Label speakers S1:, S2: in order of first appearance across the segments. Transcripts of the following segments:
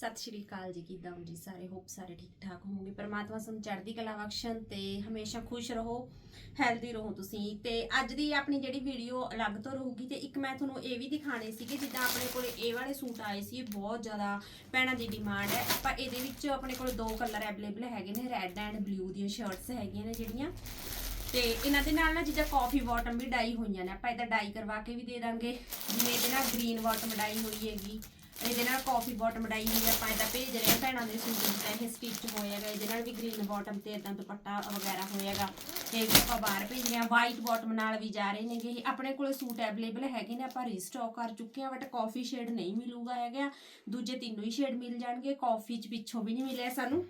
S1: ਸਤਿ ਸ਼੍ਰੀ ਅਕਾਲ ਜੀ, ਕਿਦਾਂ ਹੋ ਜੀ ਸਾਰੇ? ਹੋਪ ਸਾਰੇ ਠੀਕ ਠਾਕ ਹੋਵੋਗੇ। ਪਰਮਾਤਮਾ ਤੁਹਾਨੂੰ ਚੜ੍ਹਦੀ ਕਲਾ ਬਖਸ਼ਣ ਤੇ ਹਮੇਸ਼ਾ ਖੁਸ਼ ਰਹੋ ਹੈਲਦੀ ਰਹੋ ਤੁਸੀਂ। ਤੇ ਅੱਜ ਦੀ ਆਪਣੀ ਜਿਹੜੀ ਵੀਡੀਓ ਅਲੱਗ ਤੋਂ ਰਹੂਗੀ ਤੇ ਇੱਕ ਮੈਂ ਤੁਹਾਨੂੰ ਇਹ ਵੀ ਦਿਖਾਣੇ ਸੀਗੇ, ਜਿੱਦਾਂ ਆਪਣੇ ਕੋਲ ਇਹ ਵਾਲੇ ਸੂਟ ਆਏ ਸੀ ਬਹੁਤ ਜ਼ਿਆਦਾ ਭੈਣਾਂ ਦੀ ਡਿਮਾਂਡ ਹੈ। ਆਪਾਂ ਇਹਦੇ ਵਿੱਚ ਆਪਣੇ ਕੋਲ ਦੋ ਕਲਰ ਅਵੇਲੇਬਲ ਹੈਗੇ ਨੇ ਰੈੱਡ ਐਂਡ ਬਲੂ ਦੀਆਂ ਸ਼ਰਟਸ ਹੈਗੀਆਂ ਨੇ ਜਿਹੜੀਆਂ। ਤੇ ਇਹਨਾਂ ਦੇ ਨਾਲ ਨਾ ਜਿੱਦਾਂ ਕਾਫੀ ਬਾਟਮ ਵੀ ਡਾਈ ਹੋਈਆਂ ਨੇ, ਆਪਾਂ ਇਹਦਾ ਡਾਈ ਕਰਵਾ ਕੇ ਵੀ ਦੇ ਦਾਂਗੇ। ਜਿਵੇਂ ਇਹਦੇ ਨਾਲ ਗ੍ਰੀਨ ਬਾਟਮ ਡਾਈ ਹੋਈ ਹੈਗੀ। ਇਹਦੇ ਨਾਲ ਕਾਫੀ ਬਾਟਮ ਡਾਈ ਹੋਈ ਆਪਾਂ ਇਹਦਾ ਭੇਜ ਰਹੇ ਹਾਂ ਭੈਣਾਂ ਦੇ ਸੂਟ ਜਿੱਦਾਂ ਇਹ ਸਟਿਚ ਹੋਏਗਾ ਇਹਦੇ ਨਾਲ ਵੀ ਗ੍ਰੀਨ ਬਾਟਮ ਤੇ ਇਦਾਂ ਦੁਪੱਟਾ ਵਗੈਰਾ ਹੋਏਗਾ ਇਹ ਆਪਾਂ ਬਾਹਰ ਭੇਜ ਰਹੇ ਹਾਂ ਵਾਈਟ ਬਾਟਮ ਨਾਲ ਵੀ ਜਾ ਰਹੇ ਨੇਗੇ। ਇਹ ਆਪਣੇ ਕੋਲੇ ਸੂਟ ਅਵੇਲੇਬਲ ਹੈਗੇ ਨੇ, ਆਪਾਂ ਰੀਸਟਾਕ ਕਰ ਚੁੱਕੇ ਹਾਂ ਬਟ ਕਾਫੀ ਸ਼ੇਡ ਨਹੀਂ ਮਿਲੂਗਾ ਹੈਗਾ। ਦੂਜੇ ਤਿੰਨੋਂ ਹੀ ਸ਼ੇਡ ਮਿਲ ਜਾਣਗੇ ਕਾਫੀ ਚ ਪਿੱਛੋਂ ਵੀ ਨਹੀਂ ਮਿਲਿਆ ਸਾਨੂੰ।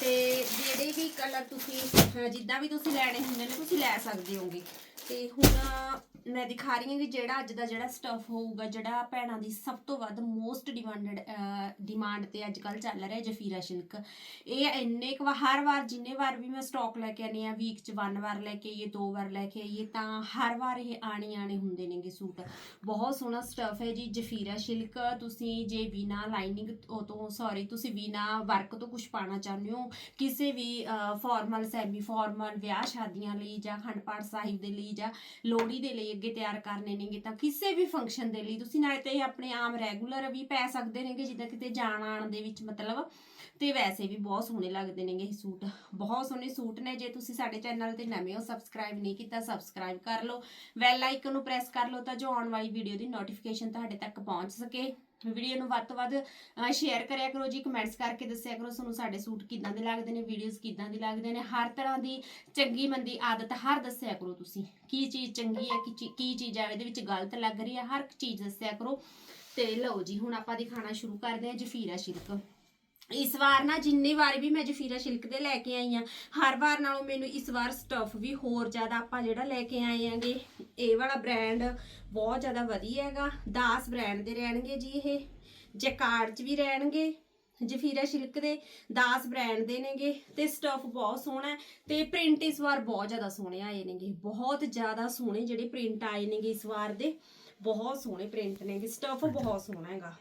S1: ਤੇ ਜਿਹੜੇ ਵੀ ਕਲਰ ਤੁਸੀਂ ਜਿੱਦਾਂ ਵੀ ਤੁਸੀਂ ਲੈਣੇ ਹੁੰਦੇ ਨੇ, ਤੁਸੀਂ ਲੈ ਸਕਦੇ ਹੋਗੇ। ਤੇ ਹੁਣ ਮੈਂ ਦਿਖਾ ਰਹੀ ਹਾਂ ਕਿ ਜਿਹੜਾ ਅੱਜ ਦਾ ਜਿਹੜਾ ਸਟਫ ਹੋਊਗਾ, ਜਿਹੜਾ ਭੈਣਾਂ ਦੀ ਸਭ ਤੋਂ ਵੱਧ ਮੋਸਟ ਡਿਮਾਂਡਡ ਡਿਮਾਂਡ ਤੇ ਅੱਜ ਕੱਲ ਚੱਲ ਰਿਹਾ ਜਫੀਰਾ ਸਿਲਕ। ਇਹ ਇੰਨੇ ਕੁ ਵਾਰ, ਹਰ ਵਾਰ ਜਿੰਨੇ ਵਾਰ ਵੀ ਮੈਂ ਸਟਾਕ ਲੈ ਕੇ ਆਨੀ ਆ ਵੀਕ ਚ ਵਨ ਵਾਰ ਲੈ ਕੇ ਆਈਏ, ਦੋ ਵਾਰ ਲੈ ਕੇ ਆਈਏ, ਤਾਂ ਹਰ ਵਾਰ ਇਹ ਆਣੇ ਆਣੇ ਹੁੰਦੇ ਨੇਗੇ ਸੂਟ। ਬਹੁਤ ਸੋਹਣਾ ਸਟਫ ਹੈ ਜੀ ਜਫੀਰਾ ਸਿਲਕ। ਤੁਸੀਂ ਜੇ ਬਿਨਾ ਲਾਈਨਿੰਗ ਉਹ ਤੋਂ ਸੌਰੀ ਤੁਸੀਂ ਬਿਨਾ ਵਰਕ ਤੋਂ ਕੁਝ ਪਾਣਾ ਚਾਹੁੰਦੇ ਹੋ, ਕਿਸੇ ਵੀ ਫਾਰਮਲ ਸੈਮੀ ਫਾਰਮਲ ਵਿਆਹ ਸ਼ਾਦੀਆਂ ਲਈ ਜਾਂ ਖੰਡ ਪਾਠ ਸਾਹਿਬ ਦੇ ਲਈ ਜਾਂ ਲੋਹੜੀ ਦੇ ਲਈ ਅੱਗੇ ਤਿਆਰ ਕਰਨੇ ਨੇਗੇ ਤਾਂ ਕਿਸੇ ਵੀ ਫੰਕਸ਼ਨ ਦੇ ਲਈ ਤੁਸੀਂ ਨਾਲੇ ਤੇ ਇਹ ਆਪਣੇ ਆਮ ਰੈਗੂਲਰ ਵੀ ਪੈ ਸਕਦੇ ਨੇਗੇ, ਜਿੱਦਾਂ ਕਿਤੇ ਜਾਣ ਆਣ ਦੇ ਵਿੱਚ ਮਤਲਬ। ਤੇ ਵੈਸੇ ਵੀ ਬਹੁਤ ਸੋਹਣੇ ਲੱਗਦੇ ਨੇਗੇ ਇਹ ਸੂਟ, ਬਹੁਤ ਸੋਹਣੇ ਸੂਟ ਨੇ। ਜੇ ਤੁਸੀਂ ਸਾਡੇ ਚੈਨਲ ਤੇ ਨਵੇਂ ਹੋ ਸਬਸਕ੍ਰਾਈਬ ਨਹੀਂ ਕੀਤਾ ਸਬਸਕ੍ਰਾਈਬ ਕਰ ਲਓ। ਬੈਲ ਆਈਕਨ ਨੂੰ ਪ੍ਰੈਸ ਕਰ ਲਓ ਤਾਂ ਜੋ ਆਉਣ ਵਾਲੀ ਵੀਡੀਓ ਦੀ ਨੋਟੀਫਿਕੇਸ਼ਨ ਤੁਹਾਡੇ ਤੱਕ ਪਹੁੰਚ ਸਕੇ। ਵੀਡੀਓ ਨੂੰ ਵੱਧ ਤੋਂ ਵੱਧ ਸ਼ੇਅਰ ਕਰਿਆ ਕਰੋ, ਜੀ ਕਮੈਂਟਸ ਕਰਕੇ ਦੱਸਿਆ ਕਰੋ ਤੁਹਾਨੂੰ ਸਾਡੇ ਸੂਟ ਕਿੱਦਾਂ ਦੇ ਲੱਗਦੇ ਨੇ ਵੀਡੀਓਜ਼ ਕਿੱਦਾਂ ਦੀ ਲੱਗਦੇ ਨੇ, ਹਰ ਤਰ੍ਹਾਂ ਦੀ ਚੰਗੀ ਮੰਦੀ ਆਦਤ ਹਰ ਦੱਸਿਆ ਕਰੋ ਤੁਸੀਂ। ਕੀ ਚੀਜ਼ ਚੰਗੀ ਹੈ, ਕੀ ਕੀ ਚੀਜ਼ ਆ ਇਹਦੇ ਵਿੱਚ ਗਲਤ ਲੱਗ ਰਹੀ ਹੈ, ਹਰ ਇੱਕ ਚੀਜ਼ ਦੱਸਿਆ ਕਰੋ। ਤੇ ਲਓ ਜੀ, ਹੁਣ ਆਪਾਂ ਦਿਖਾਣਾ ਸ਼ੁਰੂ ਕਰਦੇ ਹਾਂ ਜਫੀਰਾ ਸ਼ਿਲਕ ਇਸ ਵਾਰ ਨਾ ਜਿੰਨੀ ਵਾਰ ਵੀ ਮੈਂ ਜਫੀਰਾ ਸ਼ਿਲਕ ਦੇ ਲੈ ਕੇ ਆਈ ਆ ਹਰ ਵਾਰ ਨਾਲੋਂ ਮੈਨੂੰ ਇਸ ਵਾਰ ਸਟਫ ਵੀ ਹੋਰ ਜ਼ਿਆਦਾ ਆਪਾਂ ਜਿਹੜਾ ਲੈ ਕੇ ਆਏ ਆਂਗੇ ਇਹ ਵਾਲਾ ਬ੍ਰਾਂਡ ਬਹੁਤ ਜ਼ਿਆਦਾ ਵਧੀਆ ਹੈਗਾ। ਦਾਸ ਬ੍ਰਾਂਡ ਦੇ ਰਹਿਣਗੇ ਜੀ ਇਹ ਜੈਕਾਰਡ ਚ ਵੀ ਰਹਿਣਗੇ ਜਫੀਰਾ ਸ਼ਿਲਕ ਦੇ ਦਾਸ ਬ੍ਰਾਂਡ ਦੇ ਨੇਗੇ ਤੇ ਸਟਫ ਬਹੁਤ ਸੋਹਣਾ ਤੇ ਪ੍ਰਿੰਟ ਇਸ ਵਾਰ ਬਹੁਤ ਜ਼ਿਆਦਾ ਸੋਹਣੇ ਆਏ ਨੇਗੇ ਬਹੁਤ ਜ਼ਿਆਦਾ ਸੋਹਣੇ ਜਿਹੜੇ ਪ੍ਰਿੰਟ ਆਏ ਨੇਗੇ ਇਸ ਵਾਰ ਦੇ ਬਹੁਤ ਸੋਹਣੇ ਪ੍ਰਿੰਟ ਨੇਗੇ ਸਟਫ ਬਹੁਤ ਸੋਹਣਾ ਹੈਗਾ।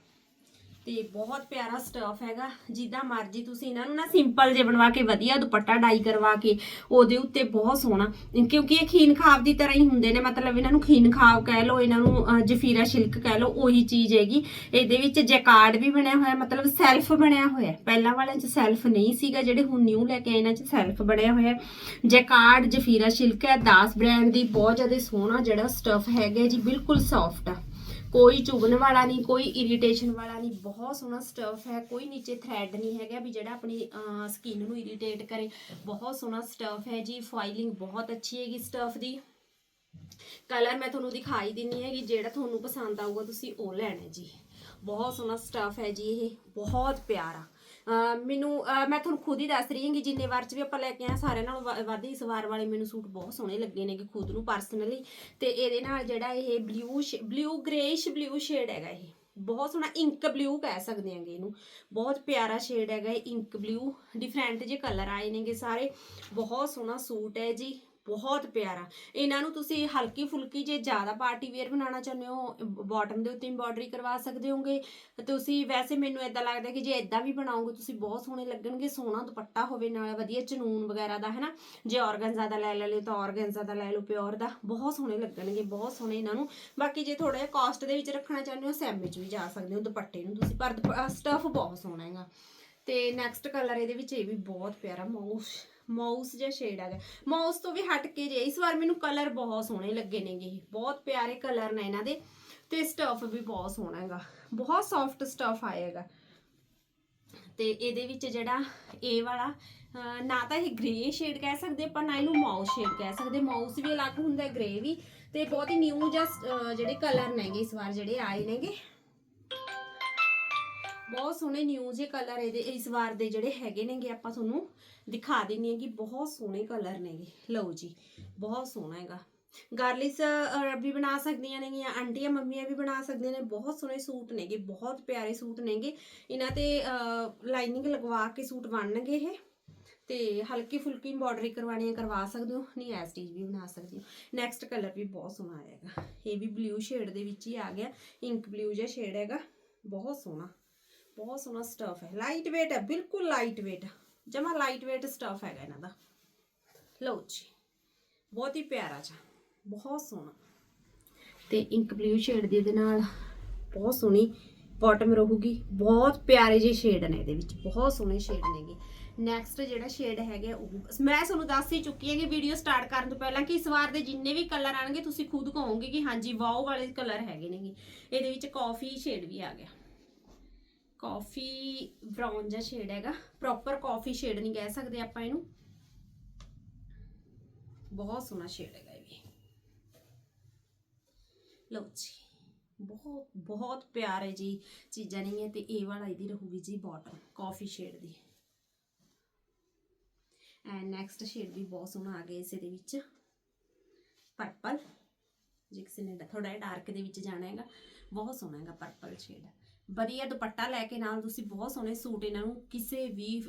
S1: ਤੇ ਬਹੁਤ ਪਿਆਰਾ ਸਟਫ ਹੈਗਾ। ਜਿੱਦਾਂ ਮਰਜ਼ੀ ਤੁਸੀਂ ਇਹਨਾਂ ਨੂੰ ਨਾ ਸਿੰਪਲ ਜੇ ਬਣਵਾ ਕੇ, ਵਧੀਆ ਦੁਪੱਟਾ ਡਾਈ ਕਰਵਾ ਕੇ, ਉਹਦੇ ਉੱਤੇ ਬਹੁਤ ਸੋਹਣਾ। ਕਿਉਂਕਿ ਇਹ ਖੀਨ ਖਾਬ ਦੀ ਤਰ੍ਹਾਂ ਹੀ ਹੁੰਦੇ ਨੇ, ਮਤਲਬ ਇਹਨਾਂ ਨੂੰ ਖੀਨ ਖਾਬ ਕਹਿ ਲਓ, ਇਹਨਾਂ ਨੂੰ ਜਫੀਰਾ ਸ਼ਿਲਕ ਕਹਿ ਲਓ, ਉਹੀ ਚੀਜ਼ ਹੈਗੀ। ਇਹਦੇ ਵਿੱਚ ਜੈਕਾਰਡ ਵੀ ਬਣਿਆ ਹੋਇਆ, ਮਤਲਬ ਸੈਲਫ ਬਣਿਆ ਹੋਇਆ। ਪਹਿਲਾਂ ਵਾਲਿਆਂ 'ਚ ਸੈਲਫ ਨਹੀਂ ਸੀਗਾ, ਜਿਹੜੇ ਹੁਣ ਨਿਊ ਲੈ ਕੇ ਆਏ, ਇਹਨਾਂ 'ਚ ਸੈਲਫ ਬਣਿਆ ਹੋਇਆ। ਹੈ। ਜੈਕਾਰਡ, ਜਫੀਰਾ ਸ਼ਿਲਕ ਹੈ, ਦਾਸ ਬ੍ਰਾਂਡ ਦੀ ਬਹੁਤ ਜ਼ਿਆਦਾ ਸੋਹਣਾ ਜਿਹੜਾ ਸਟਫ ਹੈਗਾ ਜੀ, ਬਿਲਕੁਲ ਸੌਫਟ ਆ। ਕੋਈ ਚੁਗਣ ਵਾਲਾ ਨਹੀਂ, ਕੋਈ ਇਰੀਟੇਸ਼ਨ ਵਾਲਾ ਨਹੀਂ, ਬਹੁਤ ਸੋਹਣਾ ਸਟਫ ਹੈ, ਕੋਈ ਨੀਚੇ ਥ੍ਰੈਡ ਨਹੀਂ ਹੈਗਾ ਵੀ ਜਿਹੜਾ ਆਪਣੀ ਸਕਿਨ ਨੂੰ ਇਰੀਟੇਟ ਕਰੇ। ਬਹੁਤ ਸੋਹਣਾ ਸਟਫ ਹੈ ਜੀ ਫਾਈਲਿੰਗ ਬਹੁਤ ਅੱਛੀ ਹੈਗੀ ਸਟਫ ਦੀ। ਕਲਰ ਮੈਂ ਤੁਹਾਨੂੰ ਦਿਖਾਈ ਦਿੰਨੀ ਹੈਗੀ, ਜਿਹੜਾ ਤੁਹਾਨੂੰ ਪਸੰਦ ਆਊਗਾ ਤੁਸੀਂ ਉਹ ਲੈਣਾ ਜੀ। ਬਹੁਤ ਸੋਹਣਾ ਸਟਫ ਹੈ ਜੀ ਇਹ, ਬਹੁਤ ਪਿਆਰਾ। ਮੈਨੂੰ ਮੈਂ ਤੁਹਾਨੂੰ ਖੁਦ ਹੀ ਦੱਸ ਰਹੀ ਹਾਂ ਕਿ ਜਿੰਨੇ ਵਾਰ ਚ ਵੀ ਆਪਾਂ ਲੈ ਕੇ ਆਏ ਸਾਰਿਆਂ ਨਾਲੋਂ ਵ- ਵੱਧ ਇਸ ਵਾਰ ਵਾਲੇ ਮੈਨੂੰ ਸੂਟ ਬਹੁਤ ਸੋਹਣੇ ਲੱਗੇ ਨੇ ਕਿ ਖੁਦ ਨੂੰ ਪਰਸਨਲੀ ਤੇ ਇਹਦੇ ਨਾਲ ਜਿਹੜਾ ਇਹ blue blue greyish blue shade ਹੈਗਾ ਇਹ। ਬਹੁਤ ਸੋਹਣਾ ਇੰਕ ਬਲੂ ਕਹਿ ਸਕਦੇ ਆਂਗੇ ਇਹਨੂੰ। ਬਹੁਤ ਪਿਆਰਾ ਸ਼ੇਡ ਹੈਗਾ ਇਹ ਇੰਕ ਬਲੂ ਡਿਫਰੈਂਟ ਜੇ ਕਲਰ ਆਏ ਨੇਗੇ ਸਾਰੇ, ਬਹੁਤ ਸੋਹਣਾ ਸੂਟ ਹੈ ਜੀ। ਬਹੁਤ ਪਿਆਰਾ। ਇਹਨਾਂ ਨੂੰ ਤੁਸੀਂ ਹਲਕੀ ਫੁਲਕੀ ਜੇ ਜ਼ਿਆਦਾ ਪਾਰਟੀ ਵੇਅਰ ਬਣਾਉਣਾ ਚਾਹੁੰਦੇ ਹੋ ਬਾਟਮ ਦੇ ਉੱਤੇ ਐਮਬੋਡਰੀ ਕਰਵਾ ਸਕਦੇ ਹੋਗੇ। ਤੁਸੀਂ ਵੈਸੇ ਮੈਨੂੰ ਇਦਾਂ ਲੱਗਦਾ ਕਿ ਜੇ ਇਦਾਂ ਵੀ ਬਣਾਓਗੇ, ਤੁਸੀਂ ਬਹੁਤ ਸੋਹਣੇ ਲੱਗਣਗੇ। ਸੋਹਣਾ ਦੁਪੱਟਾ ਹੋਵੇ, ਨਾਲ ਵਧੀਆ ਚਨੂਨ ਵਗੈਰਾ ਦਾ, ਹੈਨਾ? ਜੇ ਆਰਗਨਜ਼ਾ ਦਾ ਲੈ ਲੈ ਲਿਓ, ਤਾਂ ਆਰਗਨਜ਼ਾ ਦਾ ਲੈ ਲਓ ਪਿਓਰ ਦਾ। ਬਹੁਤ ਸੋਹਣੇ ਲੱਗਣਗੇ, ਬਹੁਤ ਸੋਹਣੇ ਇਹਨਾਂ ਨੂੰ। ਬਾਕੀ ਜੇ ਥੋੜਾ ਜਿਹਾ ਕਾਸਟ ਦੇ ਵਿੱਚ ਰੱਖਣਾ ਚਾਹੁੰਦੇ ਹੋ ਸੈਮ ਵਿੱਚ ਵੀ ਜਾ ਸਕਦੇ ਹੋ, ਦੁਪੱਟੇ ਨੂੰ ਤੁਸੀਂ। ਪਰ ਸਟਫ ਬਹੁਤ ਸੋਹਣਾ ਹੈਗਾ। ਤੇ ਨੈਕਸਟ ਕਲਰ ਇਹਦੇ ਵਿੱਚ ਇਹ ਵੀ ਬਹੁਤ ਪਿਆਰਾ ਮਾਊਸ ਮਾਊਸ ਜਿਹਾ ਸ਼ੇਡ ਹੈਗਾ। ਮਾਊਸ ਤੋਂ ਵੀ ਹਟ ਕੇ ਜੇ ਇਸ ਵਾਰ ਮੈਨੂੰ ਕਲਰ ਬਹੁਤ ਸੋਹਣੇ ਲੱਗੇ ਨੇਗੇ ਬਹੁਤ ਪਿਆਰੇ ਕਲਰ ਨੇ ਇਹਨਾਂ ਦੇ ਤੇ ਸਟਫ ਵੀ ਬਹੁਤ ਸੋਹਣਾ ਹੈਗਾ। ਬਹੁਤ ਸੌਫਟ ਸਟਫ ਆਏਗਾ ਤੇ ਇਹਦੇ ਵਿੱਚ ਜਿਹੜਾ ਇਹ ਵਾਲਾ ਨਾ ਤਾਂ ਇਹ ਗ੍ਰੇ ਸ਼ੇਡ ਕਹਿ ਸਕਦੇ ਆਪਾਂ, ਨਾ ਇਹਨੂੰ ਮਾਊਸ ਸ਼ੇਡ ਕਹਿ ਸਕਦੇ। ਮਾਊਸ ਵੀ ਅਲੱਗ ਹੁੰਦਾ ਗ੍ਰੇ ਵੀ। ਤੇ ਬਹੁਤ ਹੀ ਨਿਊ ਜਿਹਾ ਜਿਹੜੇ ਕਲਰ ਨੇਗੇ ਇਸ ਵਾਰ ਜਿਹੜੇ ਆਏ ਨੇਗੇ। ਬਹੁਤ ਸੋਹਣੇ ਨਿਊ ਜਿਹੇ ਕਲਰ ਇਹਦੇ, ਇਸ ਵਾਰ ਦੇ ਜਿਹੜੇ ਹੈਗੇ ਨੇਗੇ, ਆਪਾਂ ਤੁਹਾਨੂੰ ਦਿਖਾ ਦਿੰਨੀ ਆ ਕਿ ਬਹੁਤ ਸੋਹਣੇ ਕਲਰ ਨੇਗੇ। ਲਓ ਜੀ, ਬਹੁਤ ਸੋਹਣਾ ਹੈਗਾ। ਗਾਰਲਿਸ ਵੀ ਬਣਾ ਸਕਦੀਆਂ ਨੇਗੀਆਂ, ਆਂਟੀਆਂ, ਮੰਮੀਆਂ ਵੀ ਬਣਾ ਸਕਦੀਆਂ ਨੇ। ਬਹੁਤ ਸੋਹਣੇ ਸੂਟ ਨੇਗੇ, ਬਹੁਤ ਪਿਆਰੇ ਸੂਟ ਨੇਗੇ। ਇਹਨਾਂ ਤੇ ਲਾਈਨਿੰਗ ਲਗਵਾ ਕੇ ਸੂਟ ਬਣਨਗੇ ਇਹ। ਤੇ ਹਲਕੀ ਫੁਲਕੀ ਐਮਬੋਡਰੀ ਕਰਵਾਣੀ ਕਰਵਾ ਸਕਦੇ ਹੋ। ਨਹੀਂ ਐਸ ਸਟੀਚ ਵੀ ਬਣਾ ਸਕਦੇ ਹੋ। ਨੈਕਸਟ ਕਲਰ ਵੀ ਬਹੁਤ ਸੋਹਣਾ ਆਏਗਾ ਇਹ ਵੀ ਬਲੂ ਸ਼ੇਡ ਦੇ ਵਿੱਚ ਹੀ ਆ ਗਿਆ। ਇੰਕ ਬਲੂ ਜਿਹਾ ਸ਼ੇਡ ਹੈਗਾ। ਬਹੁਤ ਸੋਹਣਾ। ਬਹੁਤ ਸੋਹਣਾ ਸਟਫ ਹੈ। ਲਾਈਟ weight ਹੈ, ਬਿਲਕੁਲ ਲਾਈਟ weight ਜਮਾ ਲਾਈਟ weight ਸਟਫ ਹੈਗਾ ਇਹਨਾਂ ਦਾ। ਲਓ ਜੀ, ਬਹੁਤ ਹੀ ਪਿਆਰਾ ਜਿਹਾ, ਬਹੁਤ ਸੋਹਣਾ। ਤੇ ਇੰਕ ਬਲੂ ਸ਼ੇਡ ਦੀ ਇਹਦੇ ਨਾਲ ਬਹੁਤ ਸੋਹਣੀ ਬਾਟਮ ਰਹੂਗੀ। ਬਹੁਤ ਪਿਆਰੇ ਜਿਹੇ ਸ਼ੇਡ ਨੇ ਇਹਦੇ ਵਿੱਚ, ਬਹੁਤ ਸੋਹਣੇ ਸ਼ੇਡ ਨੇਗੇ। ਨੈਕਸਟ ਜਿਹੜਾ ਸ਼ੇਡ ਹੈਗਾ ਉਹ ਮੈਂ ਤੁਹਾਨੂੰ ਦੱਸ ਹੀ ਚੁੱਕੀ ਹਾਂ ਕਿ ਵੀਡੀਓ ਸਟਾਰਟ ਕਰਨ ਤੋਂ ਪਹਿਲਾਂ ਕਿ ਇਸ ਵਾਰ ਦੇ ਜਿੰਨੇ ਵੀ ਕਲਰ ਆਣਗੇ, ਤੁਸੀਂ ਖੁਦ ਕਹੋਗੇ ਕਿ ਹਾਂਜੀ ਵਾਓ ਵਾਲੇ ਕਲਰ ਹੈਗੇ ਨੇਗੇ। ਇਹਦੇ ਵਿੱਚ ਕਾਫੀ ਸ਼ੇਡ ਵੀ ਆ ਗਿਆ। ਕਾਫੀ ਬ੍ਰਾਊਨ ਜਿਹਾ ਸ਼ੇਡ ਹੈਗਾ। ਪ੍ਰੋਪਰ ਕਾਫੀ ਸ਼ੇਡ ਨਹੀਂ ਕਹਿ ਸਕਦੇ ਆਪਾਂ ਇਹਨੂੰ। ਬਹੁਤ ਸੋਹਣਾ ਸ਼ੇਡ ਹੈਗਾ ਇਹ ਵੀ। ਲਓ ਜੀ, ਬਹੁਤ ਬਹੁਤ ਪਿਆਰੇ ਜੀ ਚੀਜ਼ਾਂ ਨਹੀਂ ਹੈ ਤੇ ਇਹ ਵਾਲਾ ਇਹਦੀ ਰਹੂਗੀ ਜੀ ਬਾਟਮ ਕਾਫੀ ਸ਼ੇਡ ਦੀ। ਐਂਡ ਨੈਕਸਟ ਸ਼ੇਡ ਵੀ ਬਹੁਤ ਸੋਹਣਾ ਆ ਗਿਆ ਇਸ ਦੇ ਵਿੱਚ। ਪਰਪਲ ਜੇ ਕਿਸੇ ਨੇ ਥੋੜਾ ਜਿਹਾ ਡਾਰਕ ਦੇ ਵਿੱਚ ਜਾਣਾ ਹੈਗਾ, ਬਹੁਤ ਸੋਹਣਾ ਹੈਗਾ ਪਰਪਲ ਸ਼ੇਡ ਵਧੀਆ ਦੁਪੱਟਾ ਲੈ ਕੇ ਨਾਲ ਤੁਸੀਂ ਬਹੁਤ ਸੋਹਣੇ ਸੂਟ ਇਹਨਾਂ ਨੂੰ ਕਿਸੇ ਵੀ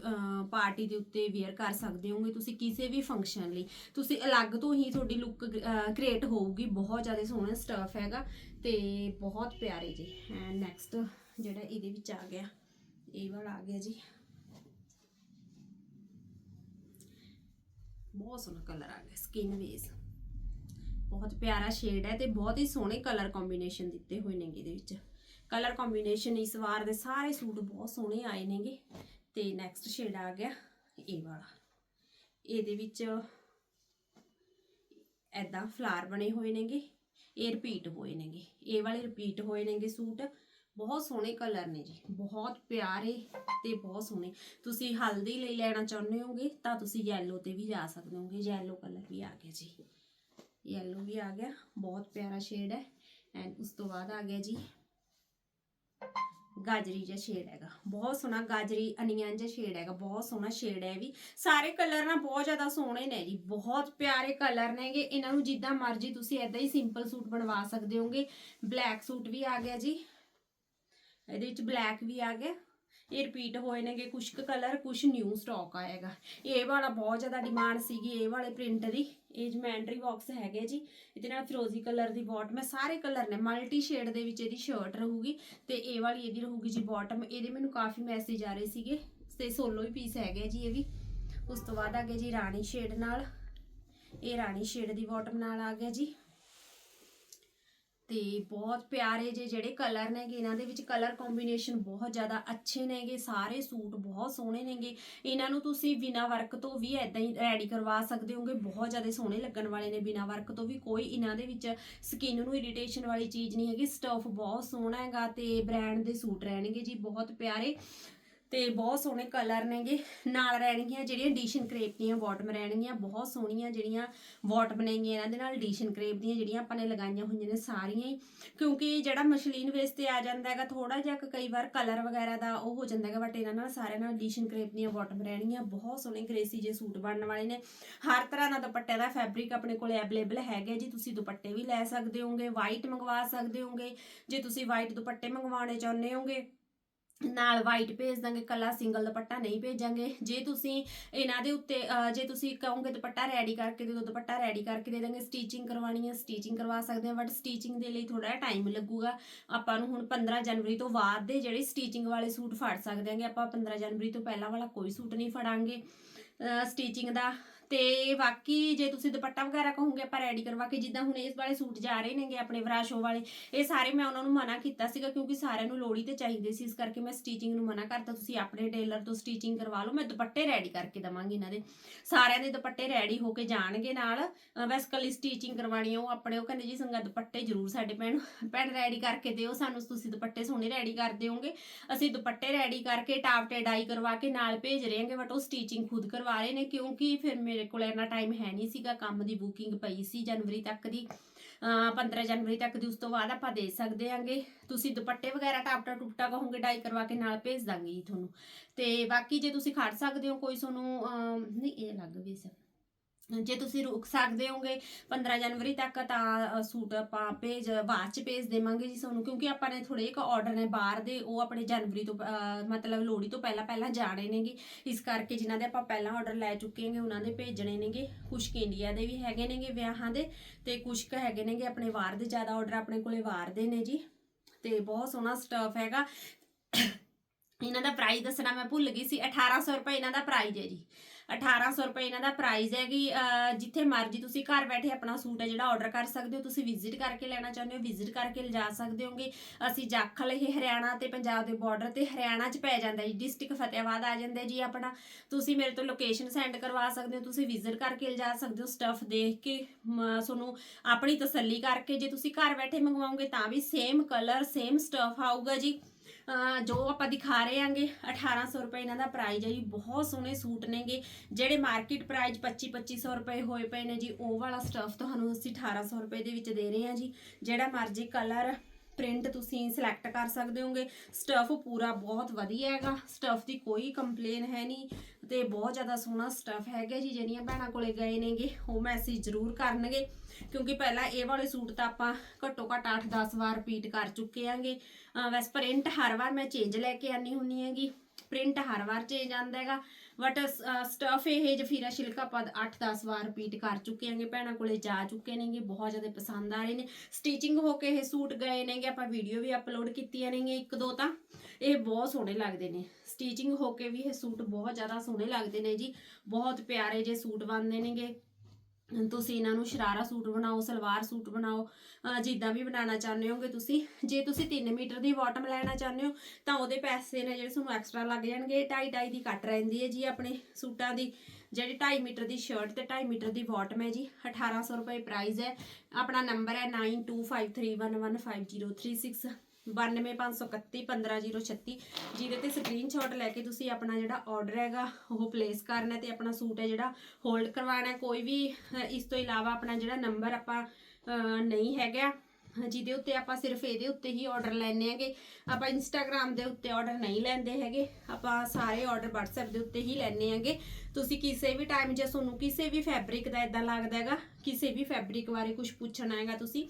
S1: ਪਾਰਟੀ ਦੇ ਉੱਤੇ ਵੇਅਰ ਕਰ ਸਕਦੇ ਹੋਗੇ ਤੁਸੀਂ ਕਿਸੇ ਵੀ ਫੰਕਸ਼ਨ ਲਈ। ਤੁਸੀਂ ਅਲੱਗ ਤੋਂ ਹੀ ਤੁਹਾਡੀ ਲੁੱਕ ਕ੍ਰੀਏਟ ਹੋਊਗੀ, ਬਹੁਤ ਜ਼ਿਆਦਾ ਸੋਹਣਾ ਸਟਫ ਹੈਗਾ ਤੇ ਬਹੁਤ ਪਿਆਰੇ ਜੀ। ਨੈਕਸਟ ਜਿਹੜਾ ਇਹਦੇ ਵਿੱਚ ਆ ਗਿਆ, ਇਹ ਵਾਲਾ ਆ ਗਿਆ ਜੀ। ਬਹੁਤ ਸੋਹਣਾ ਕਲਰ ਆ ਗਿਆ ਸਕਿਨ ਵੇਸ ਬਹੁਤ ਪਿਆਰਾ ਸ਼ੇਡ ਹੈ ਤੇ ਬਹੁਤ ਹੀ ਸੋਹਣੇ ਕਲਰ ਕੰਬੀਨੇਸ਼ਨ ਦਿੱਤੇ ਹੋਏ ਨੇਗੇ ਇਹਦੇ ਵਿੱਚ। ਕਲਰ ਕੰਬੀਨੇਸ਼ਨ ਇਸ ਵਾਰ ਦੇ ਸਾਰੇ ਸੂਟ ਬਹੁਤ ਸੋਹਣੇ ਆਏ ਨੇਗੇ। ਤੇ ਨੈਕਸਟ ਸ਼ੇਡ ਆ ਗਿਆ ਇਹ ਵਾਲਾ। ਇਹਦੇ ਵਿੱਚ ਐਦਾਂ ਫਲਾਰ ਬਣੇ ਹੋਏ ਨੇਗੇ, ਇਹ ਰਿਪੀਟ ਹੋਏ ਨੇਗੇ। ਇਹ ਵਾਲੇ ਰਿਪੀਟ ਹੋਏ ਨੇਗੇ ਸੂਟ। ਬਹੁਤ ਸੋਹਣੇ ਕਲਰ ਨੇ ਜੀ। ਬਹੁਤ ਪਿਆਰੇ ਤੇ ਬਹੁਤ ਸੋਹਣੇ। ਤੁਸੀਂ ਹਲਦੀ ਲਈ ਲੈਣਾ ਚਾਹੁੰਦੇ ਹੋਗੇ ਤਾਂ ਤੁਸੀਂ ਯੈਲੋ ਤੇ ਵੀ ਜਾ ਸਕਦੇ ਹੋਗੇ। ਯੈਲੋ ਕਲਰ ਵੀ ਆ ਗਿਆ ਜੀ। ਯੈਲੋ ਵੀ ਆ ਗਿਆ। ਬਹੁਤ ਪਿਆਰਾ ਸ਼ੇਡ ਹੈ। ਐਂਡ ਉਸ ਤੋਂ ਬਾਅਦ ਆ ਗਿਆ ਜੀ ਗਾਜਰੀ ਜਿਹਾ ਸ਼ੇਡ ਹੈਗਾ। ਬਹੁਤ ਸੋਹਣਾ ਗਾਜਰੀ, ਅਨੀਅਨ ਜਿਹਾ ਸ਼ੇਡ ਹੈਗਾ। ਬਹੁਤ ਸੋਹਣਾ ਸ਼ੇਡ ਹੈ ਇਹ ਵੀ। ਸਾਰੇ ਕਲਰ ਨਾ ਬਹੁਤ ਜ਼ਿਆਦਾ ਸੋਹਣੇ ਨੇ ਜੀ। ਬਹੁਤ ਪਿਆਰੇ ਕਲਰ ਨੇਗੇ ਇਹਨਾਂ ਨੂੰ ਜਿੱਦਾਂ ਮਰਜ਼ੀ ਤੁਸੀਂ ਐਦਾਂ ਹੀ ਸਿੰਪਲ ਸੂਟ ਬਣਵਾ ਸਕਦੇ ਹੋਗੇ। ਬਲੈਕ ਸੂਟ ਵੀ ਆ ਗਿਆ ਜੀ। ਇਹਦੇ ਵਿੱਚ ਬਲੈਕ ਵੀ ਆ ਗਿਆ। ਇਹ ਰਿਪੀਟ ਹੋਏ ਨੇਗੇ ਕੁਝ ਕੁ ਕਲਰ ਕੁਝ ਨਿਊ ਸਟਾਕ ਆਏਗਾ ਇਹ ਵਾਲਾ ਬਹੁਤ ਜ਼ਿਆਦਾ ਡਿਮਾਂਡ ਸੀਗੀ, ਇਹ ਵਾਲੇ ਪ੍ਰਿੰਟ ਦੀ। ਇਹ ਜਮੈਂਟਰੀ ਬਾਕਸ ਹੈਗੇ ਜੀ, ਇਹਦੇ ਨਾਲ ਫਿਰੋਜ਼ੀ ਕਲਰ ਦੀ ਬਾਟਮ ਹੈ ਸਾਰੇ ਕਲਰ ਨੇ ਮਲਟੀ ਸ਼ੇਡ ਦੇ ਵਿੱਚ ਇਹਦੀ ਸ਼ਰਟ ਰਹੂਗੀ ਤੇ ਇਹ ਵਾਲੀ ਇਹਦੀ ਰਹੂਗੀ ਜੀ ਬਾਟਮ ਇਹਦੇ ਮੈਨੂੰ ਕਾਫੀ ਮੈਸੇਜ ਆ ਰਹੇ ਸੀਗੇ, ਤੇ ਸੋਲੋ ਹੀ ਪੀਸ ਹੈਗੇ ਜੀ ਇਹ ਵੀ। ਉਸ ਤੋਂ ਬਾਅਦ ਆ ਗਿਆ ਜੀ ਰਾਣੀ ਸ਼ੇਡ ਨਾਲ। ਇਹ ਰਾਣੀ ਸ਼ੇਡ ਦੀ ਬਾਟਮ ਨਾਲ ਆ ਗਿਆ ਜੀ। ਤੇ ਬਹੁਤ ਪਿਆਰੇ ਜੇ ਜਿਹੜੇ ਕਲਰ ਨੇਗੇ, ਇਹਨਾਂ ਦੇ ਵਿੱਚ ਕਲਰ ਕੰਬੀਨੇਸ਼ਨ ਬਹੁਤ ਜ਼ਿਆਦਾ ਅੱਛੇ ਨੇਗੇ, ਸਾਰੇ ਸੂਟ ਬਹੁਤ ਸੋਹਣੇ ਨੇਗੇ। ਇਹਨਾਂ ਨੂੰ ਤੁਸੀਂ ਬਿਨਾ ਵਰਕ ਤੋਂ ਵੀ ਐਦਾਂ ਹੀ ਰੈਡੀ ਕਰਵਾ ਸਕਦੇ ਹੋਗੇ, ਬਹੁਤ ਜ਼ਿਆਦਾ ਸੋਹਣੇ ਲੱਗਣ ਵਾਲੇ ਨੇ ਬਿਨਾ ਵਰਕ ਤੋਂ ਵੀ। ਕੋਈ ਇਹਨਾਂ ਦੇ ਵਿੱਚ ਸਕਿਨ ਨੂੰ ਇਰੀਟੇਸ਼ਨ ਵਾਲੀ ਚੀਜ਼ ਨਹੀਂ ਹੈਗੀ ਸਟਫ ਬਹੁਤ ਸੋਹਣਾ ਹੈਗਾ ਤੇ ਬ੍ਰਾਂਡ ਦੇ ਸੂਟ ਰਹਿਣਗੇ ਜੀ, ਬਹੁਤ ਪਿਆਰੇ। ਤੇ ਬਹੁਤ ਸੋਹਣੇ ਕਲਰ ਨੇਗੇ। ਨਾਲ ਰਹਿਣਗੀਆਂ ਜਿਹੜੀਆਂ ਡੀਸ਼ਨ ਕ੍ਰੇਪ ਦੀਆਂ ਬਾਟਮ ਰਹਿਣਗੀਆਂ। ਬਹੁਤ ਸੋਹਣੀਆਂ ਜਿਹੜੀਆਂ ਬਾਟਮ ਨੇਗੀਆਂ ਇਹਨਾਂ ਦੇ ਨਾਲ। ਡੀਸ਼ਨ ਕ੍ਰੇਪ ਦੀਆਂ ਜਿਹੜੀਆਂ ਆਪਾਂ ਨੇ ਲਗਾਈਆਂ ਹੋਈਆਂ ਨੇ ਸਾਰੀਆਂ ਹੀ। ਕਿਉਂਕਿ ਜਿਹੜਾ ਮਸ਼ਲੀਨ ਵੇਸ ਤੇ ਆ ਜਾਂਦਾ ਹੈਗਾ ਥੋੜਾ ਜਿਹਾ ਕਈ ਵਾਰ ਕਲਰ ਵਗੈਰਾ ਦਾ ਉਹ ਹੋ ਜਾਂਦਾ ਹੈਗਾ ਬਟ ਇਹਨਾਂ ਨਾਲ ਸਾਰਿਆਂ ਨਾਲ ਡੀਸ਼ਨ ਕ੍ਰੇਪ ਦੀਆਂ ਬਾਟਮ ਰਹਿਣਗੀਆਂ। ਬਹੁਤ ਸੋਹਣੇ ਗ੍ਰੇਸੀ ਜੇ ਸੂਟ ਬਣਨ ਵਾਲੇ ਨੇ। ਹਰ ਤਰ੍ਹਾਂ ਦਾ ਦੁਪੱਟੇ ਦਾ ਫੈਬਰਿਕ ਆਪਣੇ ਕੋਲ ਅਵੇਲੇਬਲ ਹੈਗਾ ਜੀ। ਤੁਸੀਂ ਦੁਪੱਟੇ ਵੀ ਲੈ ਸਕਦੇ ਹੋਗੇ ਵਾਈਟ ਮੰਗਵਾ ਸਕਦੇ ਹੋਗੇ। ਜੇ ਤੁਸੀਂ ਵਾਈਟ ਦੁਪੱਟੇ ਮੰਗਵਾਉਣੇ ਚਾਹੁੰਦੇ ਹੋਗੇ ਨਾਲ ਵਾਈਟ ਭੇਜ ਦਾਂਗੇ, ਕੱਲਾ ਸਿੰਗਲ ਦੁਪੱਟਾ ਨਹੀਂ ਭੇਜਾਂਗੇ। ਜੇ ਤੁਸੀਂ ਇਹਨਾਂ ਦੇ ਉੱਤੇ ਜੇ ਤੁਸੀਂ ਕਹੋਗੇ ਦੁਪੱਟਾ ਰੈਡੀ ਕਰਕੇ ਦੇ ਦਿਓ, ਦੁਪੱਟਾ ਰੈਡੀ ਕਰਕੇ ਦੇ ਦਾਂਗੇ ਸਟੀਚਿੰਗ ਕਰਵਾਣੀ ਹੈ ਸਟੀਚਿੰਗ ਕਰਵਾ ਸਕਦੇ ਹਾਂ ਬਟ ਸਟੀਚਿੰਗ ਦੇ ਲਈ ਥੋੜਾ ਜਿਹਾ ਟਾਈਮ ਲੱਗੂਗਾ। ਆਪਾਂ ਨੂੰ ਹੁਣ 15 ਜਨਵਰੀ ਤੋਂ ਬਾਅਦ ਦੇ ਜਿਹੜੇ ਸਟੀਚਿੰਗ ਵਾਲੇ ਸੂਟ ਫੜ ਸਕਦੇ ਹਾਂਗੇ ਆਪਾਂ 15 ਜਨਵਰੀ ਤੋਂ ਪਹਿਲਾਂ ਵਾਲਾ ਕੋਈ ਸੂਟ ਨਹੀਂ ਫੜਾਂਗੇ। ਸਟੀਚਿੰਗ ਦਾ ਤੇ ਬਾਕੀ ਜੇ ਤੁਸੀਂ ਦੁਪੱਟਾ ਵਗੈਰਾ ਕਹੋਗੇ, ਆਪਾਂ ਰੈਡੀ ਕਰਵਾ ਕੇ ਜਿੱਦਾਂ ਹੁਣ ਇਸ ਵਾਲੇ ਸੂਟ ਜਾ ਰਹੇ ਨੇਗੇ ਆਪਣੇ ਵਰਾਸ਼ੋ ਵਾਲੇ, ਇਹ ਸਾਰੇ ਮੈਂ ਉਹਨਾਂ ਨੂੰ ਮਨਾ ਕੀਤਾ ਸੀਗਾ ਕਿਉਂਕਿ ਸਾਰਿਆਂ ਨੂੰ ਲੋੜੀ ਤੇ ਚਾਹੀਦੇ ਸੀ, ਇਸ ਕਰਕੇ ਮੈਂ ਸਟੀਚਿੰਗ ਨੂੰ ਮਨਾ ਕਰਤਾ। ਤੁਸੀਂ ਆਪਣੇ ਟੇਲਰ ਤੋਂ ਸਟੀਚਿੰਗ ਕਰਵਾ ਲਓ, ਮੈਂ ਦੁਪੱਟੇ ਰੈਡੀ ਕਰਕੇ ਦਵਾਂਗੀ ਇਹਨਾਂ ਦੇ। ਸਾਰਿਆਂ ਦੇ ਦੁਪੱਟੇ ਰੈਡੀ ਹੋ ਕੇ ਜਾਣਗੇ ਨਾਲ। ਅਹ ਬਸ ਕੱਲੀ ਸਟੀਚਿੰਗ ਕਰਵਾਣੀ ਆ, ਉਹ ਆਪਣੇ, ਉਹ ਕਹਿੰਦੇ ਜੀ ਸੰਗਾ ਦੁਪੱਟੇ ਜ਼ਰੂਰ ਸਾਡੇ ਭੈਣ ਭੈਣ ਰੈਡੀ ਕਰਕੇ ਦਿਓ ਸਾਨੂੰ, ਤੁਸੀਂ ਦੁਪੱਟੇ ਸੋਹਣੇ ਰੈਡੀ ਕਰ ਦਿਓਗੇ। ਅਸੀਂ ਦੁਪੱਟੇ ਰੈਡੀ ਕਰਕੇ ਟਾਪ ਤੇ ਡਾਈ ਕਰਵਾ ਕੇ ਨਾਲ ਭੇਜ ਰਹੇ ਹਾਂਗੇ ਬਟ ਉਹ ਸਟੀਚਿੰਗ ਖੁਦ ਕਰਵਾ ਰਹੇ ਨੇ ਕਿਉਂਕਿ ਫਿਰ ਮੇਰੇ ਕੋਲ ਇੰਨਾ ਟਾਈਮ ਹੈ ਨਹੀਂ ਸੀਗਾ ਕੰਮ ਦੀ ਬੁਕਿੰਗ ਪਈ ਸੀ ਜਨਵਰੀ ਤੱਕ ਦੀ। ਅਹ 15 ਜਨਵਰੀ ਤੱਕ ਦੀ ਉਸ ਤੋਂ ਬਾਅਦ ਆਪਾਂ ਦੇ ਸਕਦੇ ਹਾਂਗੇ। ਤੁਸੀਂ ਦੁਪੱਟੇ ਵਗੈਰਾ ਟਾਪਟਾ ਟੁਪਟਾ ਕਹੋਗੇ ਡਾਈ ਕਰਵਾ ਕੇ ਨਾਲ ਭੇਜ ਦਾਂਗੇ ਜੀ ਤੁਹਾਨੂੰ। ਤੇ ਬਾਕੀ ਜੇ ਤੁਸੀਂ ਖੜ ਸਕਦੇ ਹੋ ਕੋਈ ਤੁਹਾਨੂੰ ਅਮ, ਨਹੀਂ ਇਹ ਅਲੱਗ ਵੀ ਸਰ ਜੇ ਤੁਸੀਂ ਰੁਕ ਸਕਦੇ ਹੋਗੇ 15 ਜਨਵਰੀ ਤੱਕ ਤਾਂ ਸੂਟ ਆਪਾਂ ਭੇਜ ਬਾਅਦ ਚ ਭੇਜ ਦੇਵਾਂਗੇ ਜੀ ਤੁਹਾਨੂੰ ਕਿਉਂਕਿ ਆਪਾਂ ਨੇ ਥੋੜੇ ਇੱਕ ਆਰਡਰ ਨੇ ਬਾਹਰ ਦੇ ਉਹ ਆਪਣੇ ਜਨਵਰੀ ਤੋਂ ਅ, ਮਤਲਬ ਲੋਹੜੀ ਤੋਂ ਪਹਿਲਾਂ ਪਹਿਲਾਂ ਜਾਣੇ ਨੇਗੇ। ਇਸ ਕਰਕੇ ਜਿਨ੍ਹਾਂ ਦੇ ਆਪਾਂ ਪਹਿਲਾਂ ਆਰਡਰ ਲੈ ਚੁੱਕੇ ਹੈਗੇ ਉਹਨਾਂ ਦੇ ਭੇਜਣੇ ਨੇਗੇ। ਕੁਝ ਇੰਡੀਆ ਦੇ ਵੀ ਹੈਗੇ ਨੇਗੇ ਵਿਆਹਾਂ ਦੇ ਤੇ ਕੁਝ ਕ ਹੈਗੇ ਨੇਗੇ ਆਪਣੇ ਬਾਹਰ ਦੇ ਜ਼ਿਆਦਾ ਆਰਡਰ ਆਪਣੇ ਕੋਲੇ ਬਾਹਰ ਦੇ ਨੇ ਜੀ। ਤੇ ਬਹੁਤ ਸੋਹਣਾ ਸਟਫ ਹੈਗਾ। ਇਹਨਾਂ ਦਾ ਪ੍ਰਾਈਸ ਦੱਸਣਾ ਮੈਂ ਭੁੱਲ ਗਈ ਸੀ 1800 ਰੁਪਏ ਇਹਨਾਂ ਦਾ ਪ੍ਰਾਈਸ ਹੈ ਜੀ। 1800 ਰੁਪਏ ਇਹਨਾਂ ਦਾ ਪ੍ਰਾਈਸ ਹੈਗੀ ਜਿੱਥੇ ਮਰਜ਼ੀ ਤੁਸੀਂ ਘਰ ਬੈਠੇ ਆਪਣਾ ਸੂਟ ਹੈ ਜਿਹੜਾ ਆਰਡਰ ਕਰ ਸਕਦੇ ਹੋ ਤੁਸੀਂ ਵਿਜ਼ਿਟ ਕਰਕੇ ਲੈਣਾ ਚਾਹੁੰਦੇ ਹੋ ਵਿਜ਼ਿਟ ਕਰਕੇ ਲਿਜਾ ਸਕਦੇ ਹੋਗੇ। ਅਸੀਂ ਜਾਖਲ ਇਹ ਹਰਿਆਣਾ ਤੇ ਪੰਜਾਬ ਦੇ ਬਾਰਡਰ ਤੇ ਹਰਿਆਣਾ 'ਚ ਪੈ ਜਾਂਦਾ ਜੀ ਡਿਸਟ੍ਰਿਕਟ ਫਤਿਆਬਾਦ ਆ ਜਾਂਦਾ ਜੀ ਆਪਣਾ। ਤੁਸੀਂ ਮੇਰੇ ਤੋਂ ਲੋਕੇਸ਼ਨ ਸੈਂਡ ਕਰਵਾ ਸਕਦੇ ਹੋ ਤੁਸੀਂ ਵਿਜ਼ਿਟ ਕਰਕੇ ਲਿਜਾ ਸਕਦੇ ਹੋ ਸਟੱਫ ਦੇਖ ਕੇ ਮ, ਤੁਹਾਨੂੰ ਆਪਣੀ ਤਸੱਲੀ ਕਰਕੇ ਜੇ ਤੁਸੀਂ ਘਰ ਬੈਠੇ ਮੰਗਵਾਓਗੇ ਤਾਂ ਵੀ ਸੇਮ ਕਲਰ ਸੇਮ ਸਟੱਫ ਆਊਗਾ ਜੀ। ਜੋ ਆਪਾਂ ਦਿਖਾ ਰਹੇ ਆਂਗੇ 1800 ਰੁਪਏ ਇਹਨਾਂ ਦਾ ਪ੍ਰਾਈਜ਼ ਹੈ ਜੀ, ਬਹੁਤ ਸੋਹਣੇ ਸੂਟ ਨੇਗੇ। ਜਿਹੜੇ ਮਾਰਕੀਟ ਪ੍ਰਾਈਸ 25 2500 ਰੁਪਏ ਹੋਏ ਪਏ ਨੇ ਜੀ, ਉਹ ਵਾਲਾ ਸਟੱਫ ਤੁਹਾਨੂੰ ਅਸੀਂ 1800 ਰੁਪਏ ਦੇ ਵਿੱਚ ਦੇ ਰਹੇ ਹਾਂ ਜੀ। ਜਿਹੜਾ ਮਰਜ਼ੀ ਕਲਰ ਪ੍ਰਿੰਟ ਤੁਸੀਂ ਸਿਲੈਕਟ ਕਰ ਸਕਦੇ ਹੋਗੇ। ਸਟੱਫ ਪੂਰਾ ਬਹੁਤ ਵਧੀਆ ਹੈਗਾ। ਸਟੱਫ ਦੀ ਕੋਈ ਕੰਪਲੇਨ ਹੈ ਨਹੀਂ ਤੇ ਬਹੁਤ ਜ਼ਿਆਦਾ ਸੋਹਣਾ ਸਟੱਫ ਹੈਗਾ ਜੀ, ਜਿਹੜੀਆਂ ਭੈਣਾਂ ਕੋਲੇ ਗਏ ਨੇਗੇ, ਉਹ ਮੈਸੇਜ ਜ਼ਰੂਰ ਕਰਨਗੇ। ਕਿਉਂਕਿ ਪਹਿਲਾਂ ਇਹ ਵਾਲੇ ਸੂਟ ਤਾਂ ਆਪਾਂ ਘੱਟੋ ਘੱਟ 8-10 ਵਾਰ ਰਿਪੀਟ ਕਰ ਚੁੱਕੇ ਆਂਗੇ। ਅਹ ਵੈਸੇ ਪ੍ਰਿੰਟ ਹਰ ਵਾਰ ਮੈਂ ਚੇਂਜ ਲੈ ਕੇ ਆਨੀ ਹੁੰਨੀ ਹੈਗੀ। ਪ੍ਰਿੰਟ ਹਰ ਵਾਰ ਚੇਂਜ ਆਂਦਾ ਹੈਗਾ। ਬਟ ਸਟਫ ਇਹ ਜਫੀਰਾ ਸ਼ਿਲਕਾ ਪਦ 8-10 ਵਾਰ ਰਿਪੀਟ ਕਰ ਚੁੱਕੇ ਆਂਗੇ ਭੈਣਾਂ ਕੋਲੇ ਜਾ ਚੁੱਕੇ ਨੇਗੇ, ਬਹੁਤ ਜ਼ਿਆਦਾ ਪਸੰਦ ਆ ਰਹੇ ਨੇ। ਸਟਿਚਿੰਗ ਹੋ ਕੇ ਇਹ ਸੂਟ ਗਏ ਨੇਗੇ, ਆਪਾਂ ਵੀਡੀਓ ਵੀ ਅਪਲੋਡ ਕੀਤੀਆਂ ਨੇਗੀਆਂ ਇੱਕ ਦੋ ਤਾਂ। ਇਹ ਬਹੁਤ ਸੋਹਣੇ ਲੱਗਦੇ ਨੇ। ਸਟਿਚਿੰਗ ਹੋ ਕੇ ਵੀ ਇਹ ਸੂਟ ਬਹੁਤ ਜ਼ਿਆਦਾ ਸੋਹਣੇ ਲੱਗਦੇ ਨੇ ਜੀ। ਬਹੁਤ ਪਿਆਰੇ ਜੇ ਸੂਟ ਬਣਦੇ ਨੇਗੇ। ਤੁਸੀਂ ਇਹਨਾਂ ਨੂੰ ਸ਼ਰਾਰਾ ਸੂਟ ਬਣਾਓ, ਸਲਵਾਰ ਸੂਟ ਬਣਾਓ ਜਿੱਦਾਂ ਵੀ ਬਣਾਉਣਾ ਚਾਹੁੰਦੇ ਹੋਗੇ ਤੁਸੀਂ। ਜੇ ਤੁਸੀਂ 3 ਮੀਟਰ ਦੀ ਬਾਟਮ ਲੈਣਾ ਚਾਹੁੰਦੇ ਹੋ, ਤਾਂ ਉਹਦੇ ਪੈਸੇ ਨੇ ਜਿਹੜੇ ਤੁਹਾਨੂੰ ਐਕਸਟਰਾ ਲੱਗ ਜਾਣਗੇ। 2.5 2.5 ਦੀ ਕੱਟ ਰਹਿੰਦੀ ਹੈ ਜੀ ਆਪਣੇ ਸੂਟਾਂ ਦੀ। ਜਿਹੜੀ 2.5 ਮੀਟਰ ਦੀ ਸ਼ਰਟ ਤੇ 2.5 ਮੀਟਰ ਦੀ ਬਾਟਮ ਹੈ ਜੀ 1800 ਰੁਪਏ ਪ੍ਰਾਈਸ ਹੈ। ਆਪਣਾ ਨੰਬਰ ਹੈ 9253115036 925131 ਜਿਹਦੇ ਤੇ ਸਕਰੀਨਸ਼ਾਟ ਲੈ ਕੇ ਤੁਸੀਂ ਆਪਣਾ ਜਿਹੜਾ ਆਰਡਰ ਹੈਗਾ, ਉਹ ਪਲੇਸ ਕਰਨਾ ਹੈ ਤੇ ਆਪਣਾ ਸੂਟ ਹੈ ਜਿਹੜਾ ਹੋਲਡ ਕਰਵਾਉਣਾ ਕੋਈ ਵੀ, ਇਸ ਤੋਂ ਇਲਾਵਾ ਆਪਣਾ ਜਿਹੜਾ ਨੰਬਰ ਆਪਾਂ ਨਹੀਂ ਹੈਗਾ, ਜਿਹਦੇ ਉੱਤੇ ਆਪਾਂ ਸਿਰਫ ਇਹਦੇ ਉੱਤੇ ਹੀ ਆਰਡਰ ਲੈਣੇ ਹੈਗੇ। ਆਪਾਂ ਇੰਸਟਾਗ੍ਰam ਦੇ ਉੱਤੇ ਆਰਡਰ ਨਹੀਂ ਲੈਂਦੇ ਹੈਗੇ, ਆਪਾਂ ਸਾਰੇ ਆਰਡਰ WhatsApp ਦੇ ਉੱਤੇ ਹੀ ਲੈਣੇ ਹੈਗੇ। ਤੁਸੀਂ ਕਿਸੇ ਵੀ ਟਾਈਮ ਜੇ ਤੁਹਾਨੂੰ ਕਿਸੇ ਵੀ ਫੈਬਰਿਕ ਦਾ ਇਦਾਂ ਲੱਗਦਾ ਹੈਗਾ, ਕਿਸੇ ਵੀ ਫੈਬਰਿਕ ਬਾਰੇ ਕੁਝ ਪੁੱਛਣਾ ਹੈਗਾ ਤੁਸੀਂ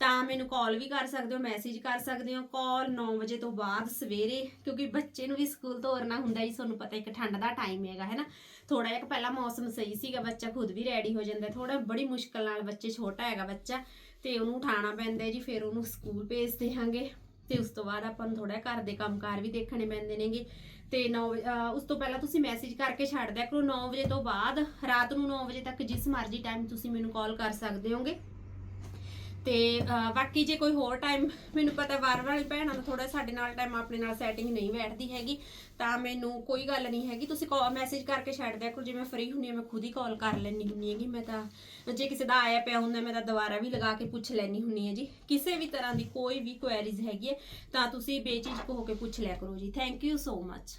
S1: ਤਾਂ ਮੈਨੂੰ ਕਾਲ ਵੀ ਕਰ ਸਕਦੇ ਹੋ ਮੈਸੇਜ ਕਰ ਸਕਦੇ ਹੋ। ਕਾਲ 9 ਵਜੇ ਤੋਂ ਬਾਅਦ ਸਵੇਰੇ, ਕਿਉਂਕਿ ਬੱਚੇ ਨੂੰ ਵੀ ਸਕੂਲ ਤੋਰਨਾ ਹੁੰਦਾ ਜੀ, ਤੁਹਾਨੂੰ ਪਤਾ ਇੱਕ ਠੰਡ ਦਾ ਟਾਈਮ ਹੈਗਾ, ਹੈ ਨਾ। ਥੋੜਾ ਜਿਹਾ ਪਹਿਲਾਂ ਮੌਸਮ ਸਹੀ ਸੀਗਾ, ਬੱਚਾ ਖੁਦ ਵੀ ਰੈਡੀ ਹੋ ਜਾਂਦਾ। ਥੋੜਾ ਬੜੀ ਮੁਸ਼ਕਲ ਨਾਲ ਬੱਚੇ ਛੋਟਾ ਹੈਗਾ ਬੱਚਾ, ਤੇ ਉਹਨੂੰ ਉਠਾਉਣਾ ਪੈਂਦਾ ਜੀ, ਫਿਰ ਉਹਨੂੰ ਸਕੂਲ ਭੇਜ ਹਾਂਗੇ ਤੇ ਉਸ ਤੋਂ ਬਾਅਦ ਆਪਾਂ ਨੂੰ ਥੋੜਾ ਘਰ ਦੇ ਕੰਮਕਾਰ ਵੀ ਦੇਖਣੇ ਪੈਂਦੇ ਨੇਗੇ। ਤੇ 9 ਉਸ ਤੋਂ ਪਹਿਲਾਂ ਤੁਸੀਂ ਮੈਸੇਜ ਕਰਕੇ ਛੱਡ ਦਿਆ ਕਰੋ। 9 ਵਜੇ ਤੋਂ ਬਾਅਦ, ਰਾਤ ਨੂੰ 9 ਵਜੇ ਤੱਕ ਜਿਸ ਮਰਜ਼ੀ ਟਾਈਮ ਤੁਸੀਂ ਮੈਨੂੰ ਕਾਲ ਕਰ ਸਕਦੇ ਹੋਗੇ। ਤੇ ਬਾਕੀ ਜੇ ਕੋਈ ਹੋਰ ਟਾਈਮ ਮੈਨੂੰ ਪਤਾ ਵਾਰ ਵਾਰ ਭੈਣਾਂ ਨੂੰ ਥੋੜਾ ਸਾਡੇ ਨਾਲ ਟਾਈਮ ਆਪਣੇ ਨਾਲ ਸੈਟਿੰਗ ਨਹੀਂ ਬੈਠਦੀ ਹੈਗੀ, ਤਾਂ ਮੈਨੂੰ ਕੋਈ ਗੱਲ ਨਹੀਂ ਹੈਗੀ। ਤੁਸੀਂ ਮੈਸੇਜ ਕਰਕੇ ਛੱਡ ਦਿਆ ਕਰੋ, ਜੇ ਮੈਂ ਫ੍ਰੀ ਹੁੰਨੀ ਹਾਂ, ਮੈਂ ਖੁਦ ਹੀ ਕਾਲ ਕਰ ਲੈਣੀ ਹੁੰਨੀ ਹੈਗੀ। ਮੈਂ ਤਾਂ, ਜੇ ਕਿਸੇ ਦਾ ਆਇਆ ਪਿਆ ਹੁੰਦਾ, ਮੈਂ ਤਾਂ ਦੁਬਾਰਾ ਵੀ ਲਗਾ ਕੇ ਪੁੱਛ ਲੈਣੀ ਹੁੰਨੀ ਹੈ ਜੀ। ਕਿਸੇ ਵੀ ਤਰ੍ਹਾਂ ਦੀ ਕੋਈ ਵੀ ਕੁਐਰੀਜ਼ ਹੈਗੀ ਹੈ, ਤਾਂ ਤੁਸੀਂ ਬੇਚੀਜ਼ ਹੋ ਕੇ ਪੁੱਛ ਲਿਆ ਕਰੋ ਜੀ। Thank you so much